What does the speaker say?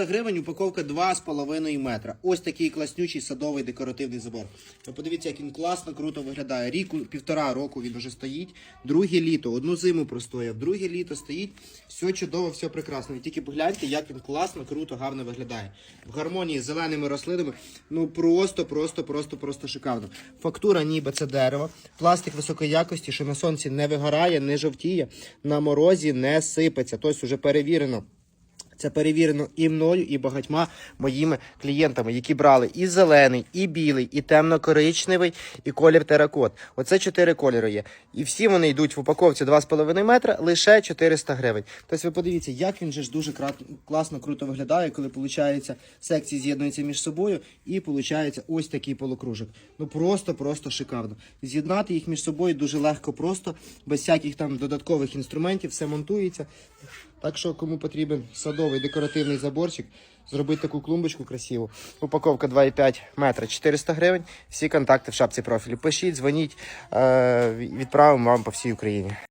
300 гривень упаковка 2,5 метра. Ось такий класнючий садовий декоративний забор. Ви подивіться, як він класно, круто виглядає. Рік, півтора року він вже стоїть. Друге літо, одну зиму простояв, друге літо стоїть. Все чудово, все прекрасно. Ви тільки погляньте, як він класно, круто, гарно виглядає. В гармонії з зеленими рослинами. Ну просто, просто, просто, просто шикарно. Фактура ніби це дерево. Пластик високої якості, що на сонці не вигорає, не жовтіє, на морозі не сипеться. Тобто вже перевірено. Це перевірено і мною, і багатьма моїми клієнтами, які брали і зелений, і білий, і темно-коричневий, і колір теракот. Оце чотири кольори є. І всі вони йдуть в упаковці 2,5 метра, лише 400 гривень. Тобто ви подивіться, як він же ж дуже класно, круто виглядає, коли виходить, секції з'єднуються між собою, і виходить ось такий полукружок. Ну просто, просто шикарно. З'єднати їх між собою дуже легко, просто, без всяких там додаткових інструментів, все монтується. Так що, кому потрібен садовий декоративний заборчик, зробити таку клумбочку красиву. Упаковка 2,5 метра 400 гривень. Всі контакти в шапці профілю. Пишіть, дзвоніть, е, відправимо вам по всій Україні.